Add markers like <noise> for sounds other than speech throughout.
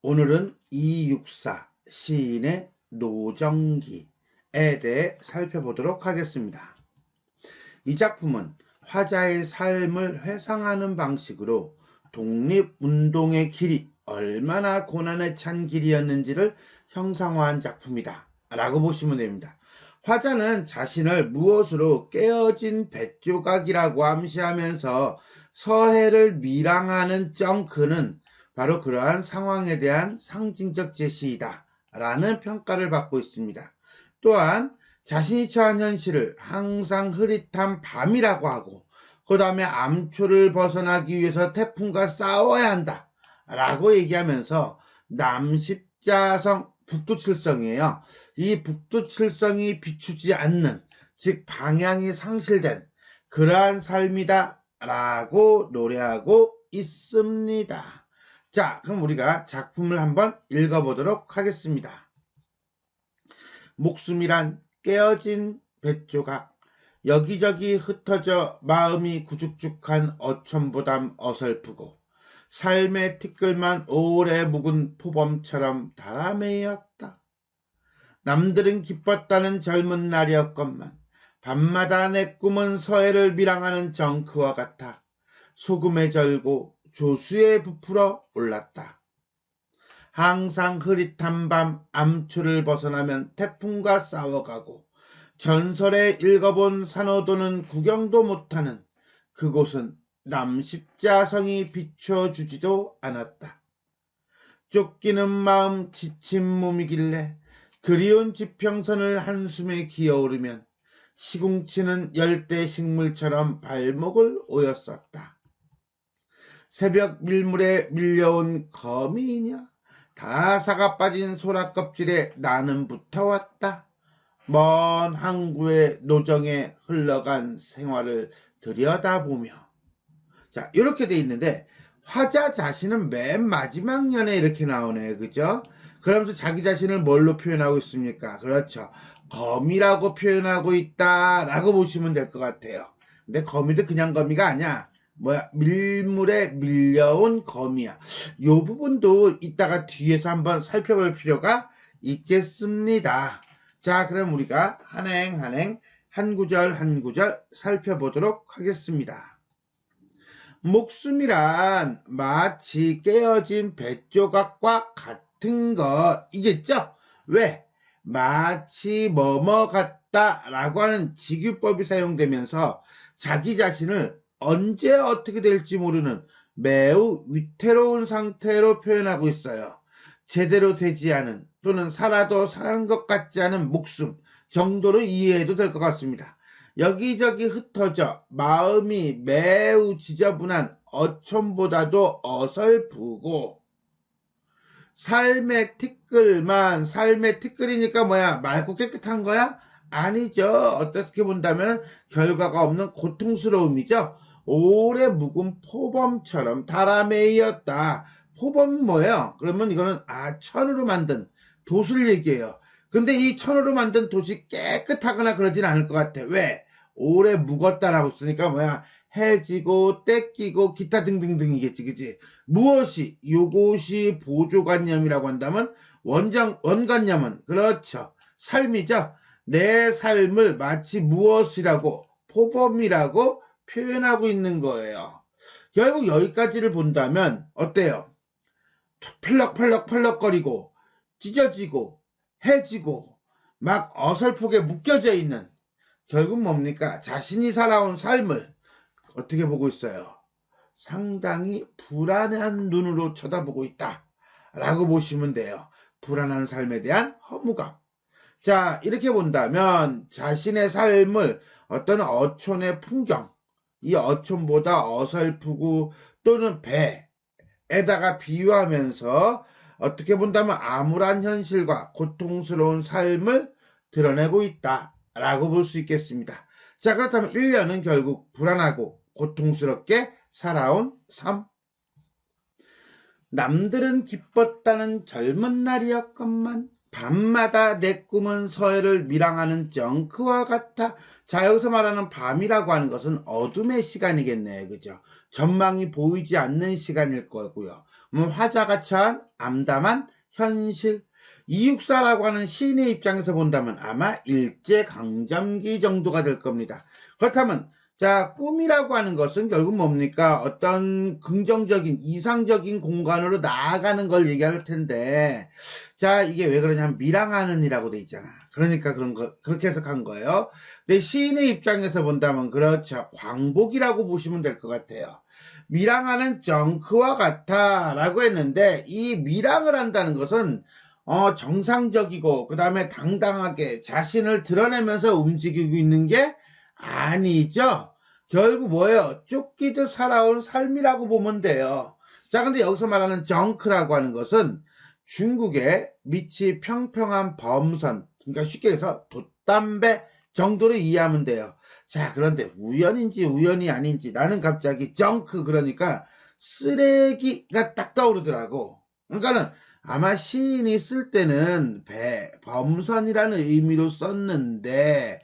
오늘은 이육사 시인의 노정기에 대해 살펴보도록 하겠습니다. 이 작품은 화자의 삶을 회상하는 방식으로 독립운동의 길이 얼마나 고난에 찬 길이었는지를 형상화한 작품이다. 라고 보시면 됩니다. 화자는 자신을 무엇으로 깨어진 뱃조각이라고 암시하면서 서해를 밀항하는 정크는 바로 그러한 상황에 대한 상징적 제시이다. 라는 평가를 받고 있습니다. 또한 자신이 처한 현실을 항상 흐릿한 밤이라고 하고 그 다음에 암초를 벗어나기 위해서 태풍과 싸워야 한다. 라고 얘기하면서 남십자성 북두칠성이에요. 이 북두칠성이 비추지 않는 즉 방향이 상실된 그러한 삶이다 라고 노래하고 있습니다. 자, 그럼 우리가 작품을 한번 읽어보도록 하겠습니다. 목숨이란 깨어진 뱃조각, 여기저기 흩어져 마음이 구죽죽한 어촌보담 어설프고, 삶의 티끌만 오래 묵은 포범처럼 달아매였다. 남들은 기뻤다는 젊은 날이었건만, 밤마다 내 꿈은 서해를 밀항하는 정크와 같아 소금에 절고 조수에 부풀어 올랐다. 항상 흐릿한 밤 암초를 벗어나면 태풍과 싸워가고 전설에 읽어본 산호도는 구경도 못하는 그곳은 남십자성이 비춰주지도 않았다. 쫓기는 마음 지친 몸이길래 그리운 지평선을 한숨에 기어오르면 시궁치는 열대 식물처럼 발목을 오였었다. 새벽 밀물에 밀려온 거미이냐? 다 사가 빠진 소라 껍질에 나는 붙어왔다. 먼 항구의 노정에 흘러간 생활을 들여다보며 자 이렇게 돼 있는데 화자 자신은 맨 마지막 년에 이렇게 나오네 그죠? 그러면서 자기 자신을 뭘로 표현하고 있습니까? 그렇죠. 거미라고 표현하고 있다 라고 보시면 될 것 같아요. 근데 거미도 그냥 거미가 아니야. 뭐야 밀물에 밀려온 거미야. 요 부분도 이따가 뒤에서 한번 살펴볼 필요가 있겠습니다. 자, 그럼 우리가 한행 한행 한 구절 한 구절 살펴보도록 하겠습니다. 목숨이란 마치 깨어진 뱃조각과 같은 것이겠죠? 왜? 마치 뭐뭐 같다 라고 하는 직유법이 사용되면서 자기 자신을 언제 어떻게 될지 모르는 매우 위태로운 상태로 표현하고 있어요. 제대로 되지 않은 또는 살아도 사는 것 같지 않은 목숨 정도로 이해해도 될 것 같습니다. 여기저기 흩어져 마음이 매우 지저분한 어촌보다도 어설프고 삶의 티끌만 삶의 티끌이니까 뭐야 맑고 깨끗한 거야? 아니죠. 어떻게 본다면 결과가 없는 고통스러움이죠. 오래 묵은 포범처럼 달아매였다. 포범은 뭐예요? 그러면 이거는 아 천으로 만든 돛을 얘기해요. 근데 이 천으로 만든 돛이 깨끗하거나 그러진 않을 것 같아. 왜? 오래 묵었다라고 쓰니까 뭐야? 해지고 떼끼고 기타 등등등이겠지, 그치? 무엇이 요것이 보조관념이라고 한다면 원장 원관념은 그렇죠. 삶이죠. 내 삶을 마치 무엇이라고 포범이라고 표현하고 있는 거예요. 결국 여기까지를 본다면 어때요? 펄럭펄럭펄럭거리고 찢어지고 해지고 막 어설프게 묶여져 있는 결국 뭡니까? 자신이 살아온 삶을 어떻게 보고 있어요? 상당히 불안한 눈으로 쳐다보고 있다. 라고 보시면 돼요. 불안한 삶에 대한 허무감. 자, 이렇게 본다면 자신의 삶을 어떤 어촌의 풍경, 이 어촌보다 어설프고 또는 배에다가 비유하면서 어떻게 본다면 암울한 현실과 고통스러운 삶을 드러내고 있다라고 볼 수 있겠습니다. 자, 그렇다면 1년은 결국 불안하고 고통스럽게 살아온 삶. 남들은 기뻤다는 젊은 날이었건만 밤마다 내 꿈은 서해를 밀항하는 정크와 같아. 자, 여기서 말하는 밤이라고 하는 것은 어둠의 시간이겠네. 그죠? 전망이 보이지 않는 시간일 거고요. 음, 화자가 처한 암담한 현실. 이육사라고 하는 시인의 입장에서 본다면 아마 일제강점기 정도가 될 겁니다. 그렇다면 자, 꿈이라고 하는 것은 결국 뭡니까? 어떤 긍정적인, 이상적인 공간으로 나아가는 걸 얘기할 텐데, 자, 이게 왜 그러냐면, 미랑하는 이라고 돼 있잖아. 그러니까 그런 거, 그렇게 해석한 거예요. 근데 시인의 입장에서 본다면, 그렇죠. 광복이라고 보시면 될 것 같아요. 미랑하는 정크와 같아. 라고 했는데, 이 미랑을 한다는 것은, 어, 정상적이고, 그 다음에 당당하게 자신을 드러내면서 움직이고 있는 게 아니죠. 결국 뭐예요? 쫓기듯 살아온 삶이라고 보면 돼요. 자, 근데 여기서 말하는 정크라고 하는 것은 중국의 밑이 평평한 범선, 그러니까 쉽게 해서 돛담배 정도로 이해하면 돼요. 자, 그런데 우연인지 우연이 아닌지 나는 갑자기 정크 그러니까 쓰레기가 딱 떠오르더라고. 그러니까는 아마 시인이 쓸 때는 배, 범선이라는 의미로 썼는데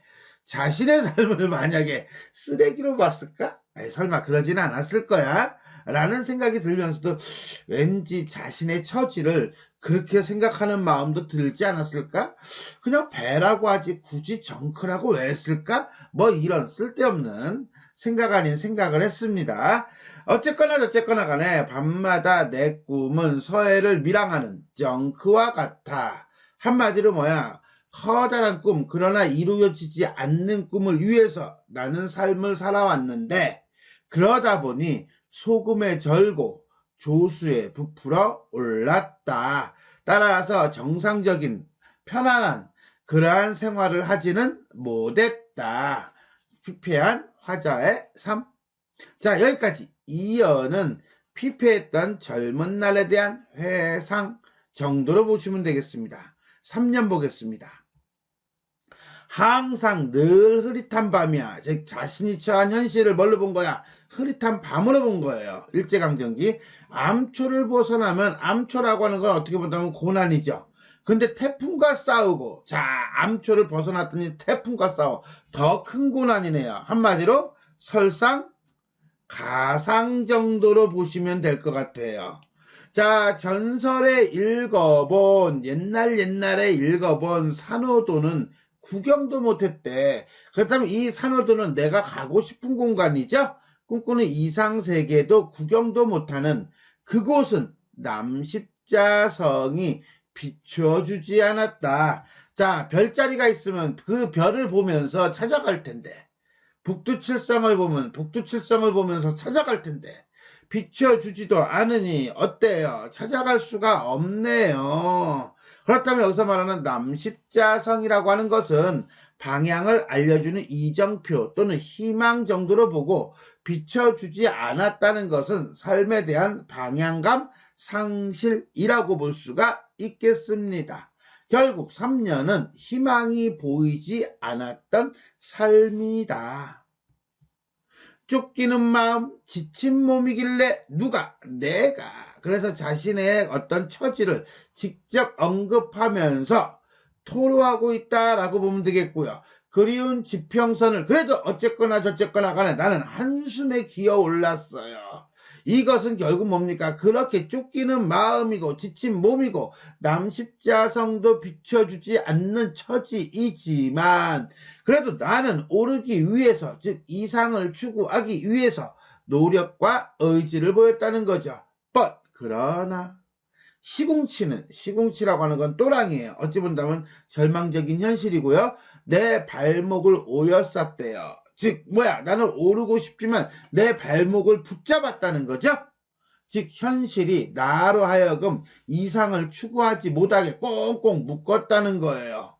자신의 <laughs> 삶을 만약에 쓰레기로 봤을까? 아니, 설마 그러지는 않았을 거야. 라는 생각이 들면서도 왠지 자신의 처지를 그렇게 생각하는 마음도 들지 않았을까? 그냥 배라고 하지 굳이 정크라고 왜 했을까? 뭐 이런 쓸데없는 생각 아닌 생각을 했습니다. 어쨌거나 저쨌거나 간에 밤마다 내 꿈은 서해를 밀항하는 정크와 같아. 한마디로 뭐야? 커다란 꿈, 그러나 이루어지지 않는 꿈을 위해서 나는 삶을 살아왔는데, 그러다 보니 소금에 절고 조수에 부풀어 올랐다. 따라서 정상적인 편안한 그러한 생활을 하지는 못했다. 피폐한 화자의 삶. 자, 여기까지 이어는 피폐했던 젊은 날에 대한 회상 정도로 보시면 되겠습니다. 3년 보겠습니다. 항상 늘 흐릿한 밤이야. 즉 자신이 처한 현실을 뭘로 본 거야? 흐릿한 밤으로 본 거예요. 일제강점기. 암초를 벗어나면 암초라고 하는 건 어떻게 본다면 고난이죠. 근데 태풍과 싸우고 자 암초를 벗어났더니 태풍과 싸워 더 큰 고난이네요. 한마디로 설상 가상 정도로 보시면 될 것 같아요. 자, 전설에 읽어본, 옛날 옛날에 읽어본 산호도는 구경도 못했대. 그렇다면 이 산호도는 내가 가고 싶은 공간이죠? 꿈꾸는 이상세계도 구경도 못하는 그곳은 남십자성이 비추어주지 않았다. 자, 별자리가 있으면 그 별을 보면서 찾아갈 텐데, 북두칠성을 보면 북두칠성을 보면서 찾아갈 텐데, 비춰주지도 않으니 어때요? 찾아갈 수가 없네요. 그렇다면 여기서 말하는 남십자성이라고 하는 것은 방향을 알려주는 이정표 또는 희망 정도로 보고 비춰주지 않았다는 것은 삶에 대한 방향감 상실이라고 볼 수가 있겠습니다. 결국 3년은 희망이 보이지 않았던 삶이다. 쫓기는 마음, 지친 몸이길래 누가, 내가 그래서 자신의 어떤 처지를 직접 언급하면서 토로하고 있다라고 보면 되겠고요. 그리운 지평선을 그래도 어쨌거나 저쨌거나 간에 나는 한숨에 기어 올랐어요. 이것은 결국 뭡니까? 그렇게 쫓기는 마음이고 지친 몸이고 남 십자성도 비춰주지 않는 처지이지만 그래도 나는 오르기 위해서 즉 이상을 추구하기 위해서 노력과 의지를 보였다는 거죠. But 그러나 시궁치는 시궁치라고 하는 건 또랑이에요. 어찌 본다면 절망적인 현실이고요. 내 발목을 오였었대요. 즉 뭐야 나는 오르고 싶지만 내 발목을 붙잡았다는 거죠. 즉 현실이 나로 하여금 이상을 추구하지 못하게 꽁꽁 묶었다는 거예요.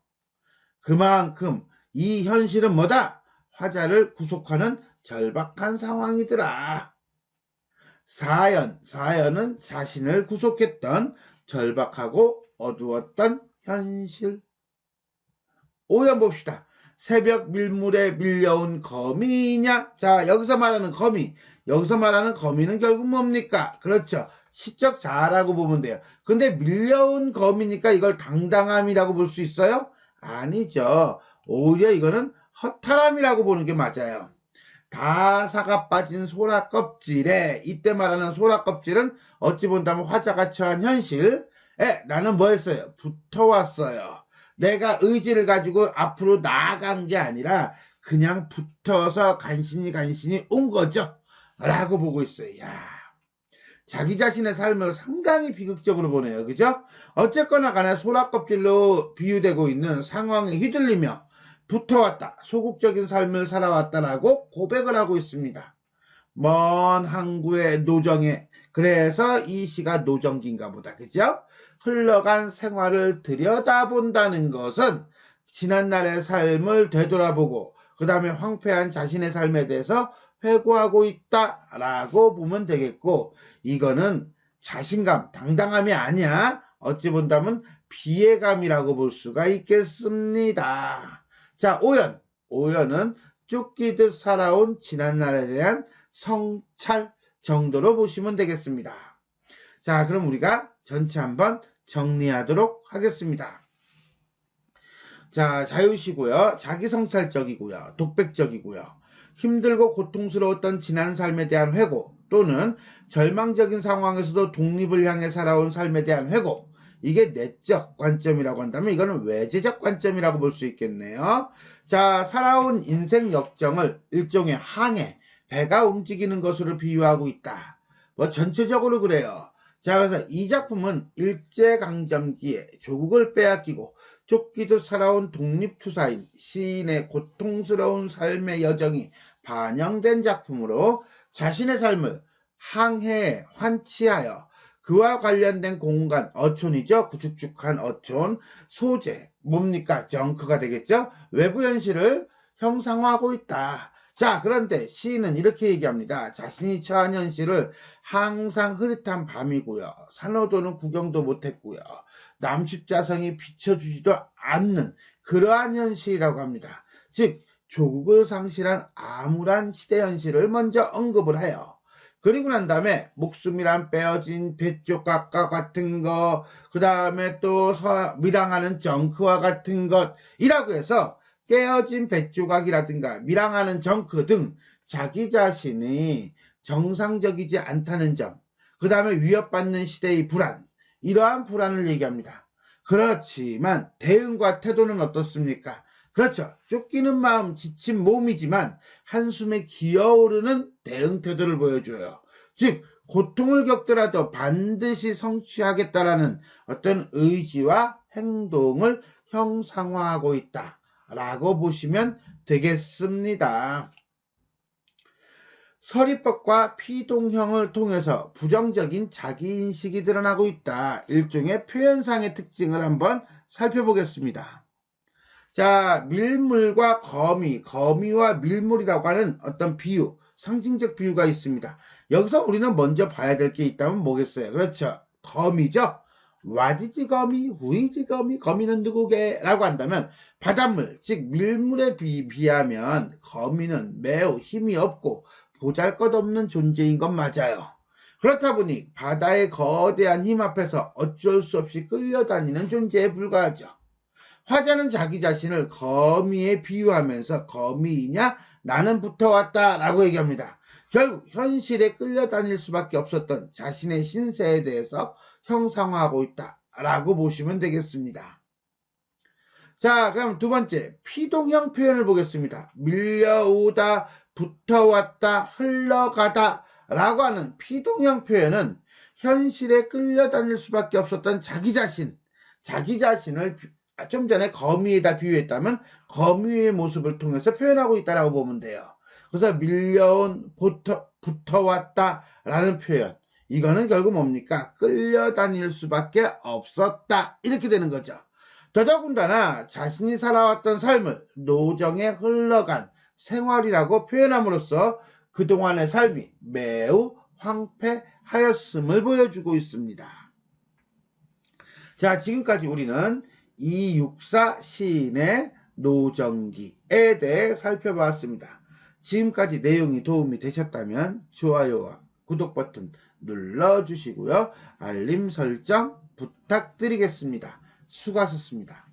그만큼 이 현실은 뭐다? 화자를 구속하는 절박한 상황이더라. 사연, 사연은 자신을 구속했던 절박하고 어두웠던 현실. 오연 봅시다. 새벽 밀물에 밀려온 거미냐? 자, 여기서 말하는 거미. 여기서 말하는 거미는 결국 뭡니까? 그렇죠. 시적 자라고 보면 돼요. 근데 밀려온 거미니까 이걸 당당함이라고 볼 수 있어요? 아니죠. 오히려 이거는 허탈함이라고 보는 게 맞아요. 다 사가 빠진 소라 껍질에 이때 말하는 소라 껍질은 어찌 본다면 화자가 처한 현실에 나는 뭐 했어요? 붙어왔어요. 내가 의지를 가지고 앞으로 나아간 게 아니라 그냥 붙어서 간신히 간신히 온 거죠. 라고 보고 있어요. 야. 자기 자신의 삶을 상당히 비극적으로 보네요. 그죠? 어쨌거나 간에 소라껍질로 비유되고 있는 상황에 휘둘리며 붙어왔다. 소극적인 삶을 살아왔다라고 고백을 하고 있습니다. 먼 항구의 노정에 그래서 이 시가 노정기인가 보다. 그죠? 흘러간 생활을 들여다본다는 것은 지난날의 삶을 되돌아보고 그 다음에 황폐한 자신의 삶에 대해서 회고하고 있다라고 보면 되겠고 이거는 자신감, 당당함이 아니야. 어찌 본다면 비애감이라고 볼 수가 있겠습니다. 자, 오연. 오연은 쫓기듯 살아온 지난날에 대한 성찰 정도로 보시면 되겠습니다. 자, 그럼 우리가 전체 한번 정리하도록 하겠습니다. 자, 자유시고요. 자기성찰적이고요. 독백적이고요. 힘들고 고통스러웠던 지난 삶에 대한 회고 또는 절망적인 상황에서도 독립을 향해 살아온 삶에 대한 회고 이게 내적 관점이라고 한다면 이거는 외제적 관점이라고 볼 수 있겠네요. 자, 살아온 인생 역정을 일종의 항해, 배가 움직이는 것으로 비유하고 있다. 뭐 전체적으로 그래요. 자, 그래서 이 작품은 일제강점기에 조국을 빼앗기고 쫓기도 살아온 독립투사인 시인의 고통스러운 삶의 여정이 반영된 작품으로 자신의 삶을 항해에 환치하여 그와 관련된 공간, 어촌이죠. 구축축한 어촌, 소재, 뭡니까? 정크가 되겠죠. 외부 현실을 형상화하고 있다. 자, 그런데 시인은 이렇게 얘기합니다. 자신이 처한 현실을 항상 흐릿한 밤이고요. 산호도는 구경도 못했고요. 남십자성이 비춰주지도 않는 그러한 현실이라고 합니다. 즉, 조국을 상실한 암울한 시대 현실을 먼저 언급을 해요. 그리고 난 다음에 목숨이란 빼어진 배쪽각과 같은 것, 그 다음에 또 서, 밀항하는 정크와 같은 것이라고 해서 깨어진 뱃조각이라든가 밀항하는 정크 등 자기 자신이 정상적이지 않다는 점, 그 다음에 위협받는 시대의 불안, 이러한 불안을 얘기합니다. 그렇지만 대응과 태도는 어떻습니까? 그렇죠. 쫓기는 마음, 지친 몸이지만 한숨에 기어오르는 대응 태도를 보여줘요. 즉, 고통을 겪더라도 반드시 성취하겠다라는 어떤 의지와 행동을 형상화하고 있다. 라고 보시면 되겠습니다. 서리법과 피동형을 통해서 부정적인 자기인식이 드러나고 있다. 일종의 표현상의 특징을 한번 살펴보겠습니다. 자, 밀물과 거미, 거미와 밀물이라고 하는 어떤 비유, 상징적 비유가 있습니다. 여기서 우리는 먼저 봐야 될 게 있다면 뭐겠어요? 그렇죠. 거미죠. 와디지 거미, 후이지 거미, 거미는 누구게? 라고 한다면 바닷물, 즉 밀물에 비, 비하면 거미는 매우 힘이 없고 보잘것없는 존재인 건 맞아요. 그렇다 보니 바다의 거대한 힘 앞에서 어쩔 수 없이 끌려다니는 존재에 불과하죠. 화자는 자기 자신을 거미에 비유하면서 거미이냐 나는 붙어왔다 라고 얘기합니다. 결국 현실에 끌려다닐 수밖에 없었던 자신의 신세에 대해서 형상화하고 있다 라고 보시면 되겠습니다. 자 그럼 두 번째 피동형 표현을 보겠습니다. 밀려오다 붙어왔다 흘러가다 라고 하는 피동형 표현은 현실에 끌려다닐 수밖에 없었던 자기 자신 자기 자신을 좀 전에 거미에다 비유했다면 거미의 모습을 통해서 표현하고 있다라고 보면 돼요. 그래서 밀려온 붙어, 붙어왔다라는 표현 이거는 결국 뭡니까? 끌려다닐 수밖에 없었다. 이렇게 되는 거죠. 더더군다나 자신이 살아왔던 삶을 노정에 흘러간 생활이라고 표현함으로써 그동안의 삶이 매우 황폐하였음을 보여주고 있습니다. 자, 지금까지 우리는 이육사 시인의 노정기에 대해 살펴봤습니다. 지금까지 내용이 도움이 되셨다면 좋아요와 구독 버튼 눌러주시고요. 알림 설정 부탁드리겠습니다. 수고하셨습니다.